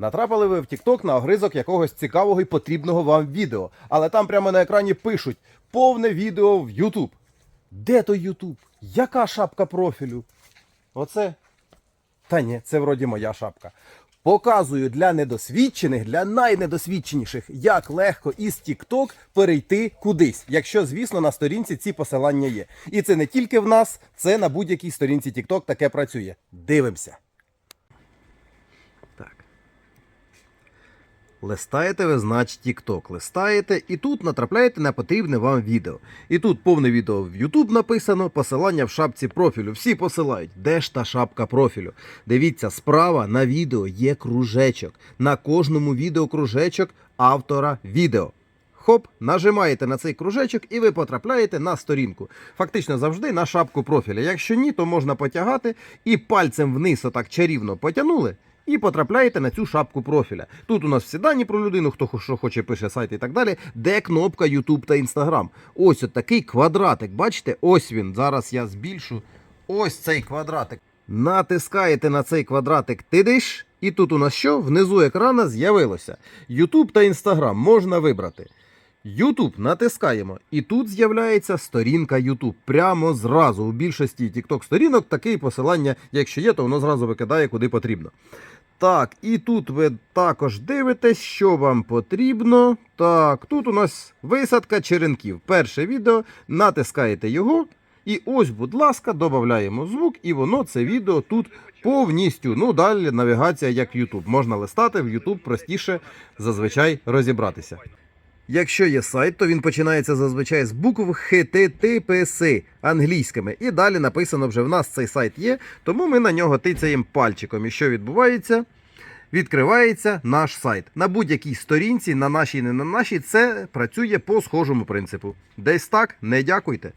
Натрапили ви в TikTok на огризок якогось цікавого і потрібного вам відео, але там прямо на екрані пишуть повне відео в YouTube. Де той YouTube? Яка шапка профілю? Оце? Та ні, це вроді моя шапка. Показую для недосвідчених, для найнедосвідченіших, як легко із TikTok перейти кудись, якщо, звісно, на сторінці ці посилання є. І це не тільки в нас, це на будь-якій сторінці TikTok таке працює. Дивимося. Листаєте ви, значить, TikTok. Листаєте і тут натрапляєте на потрібне вам відео. І тут повне відео в YouTube написано, посилання в шапці профілю. Всі посилають. Де ж та шапка профілю? Дивіться, справа на відео є кружечок. На кожному відео кружечок автора відео. Хоп, нажимаєте на цей кружечок і ви потрапляєте на сторінку. Фактично завжди на шапку профіля. Якщо ні, то можна потягати і пальцем вниз отак чарівно потягнули. І потрапляєте на цю шапку профіля. Тут у нас всі дані про людину, хто що хоче, пише сайт і так далі, де кнопка YouTube та Instagram. Ось от такий квадратик. Бачите, ось він. Зараз я збільшу. Ось цей квадратик. Натискаєте на цей квадратик тидиш, і тут у нас що? Внизу екрана з'явилося. YouTube та Instagram можна вибрати. YouTube натискаємо, і тут з'являється сторінка YouTube. Прямо зразу. У більшості TikTok сторінок таке посилання, якщо є, то воно зразу викидає куди потрібно. Так, і тут ви також дивитесь, що вам потрібно. Так, тут у нас висадка черенків. Перше відео, натискаєте його. І ось, будь ласка, додаємо звук, і воно це відео тут повністю. Ну, далі навігація як YouTube. Можна листати в YouTube простіше зазвичай розібратися. Якщо є сайт, то він починається зазвичай з букв HTTPS англійськими. І далі написано вже в нас цей сайт є, тому ми на нього тицяємо пальчиком. І що відбувається? Відкривається наш сайт. На будь-якій сторінці, на нашій, не на нашій, це працює по схожому принципу. Десь так, не дякуйте.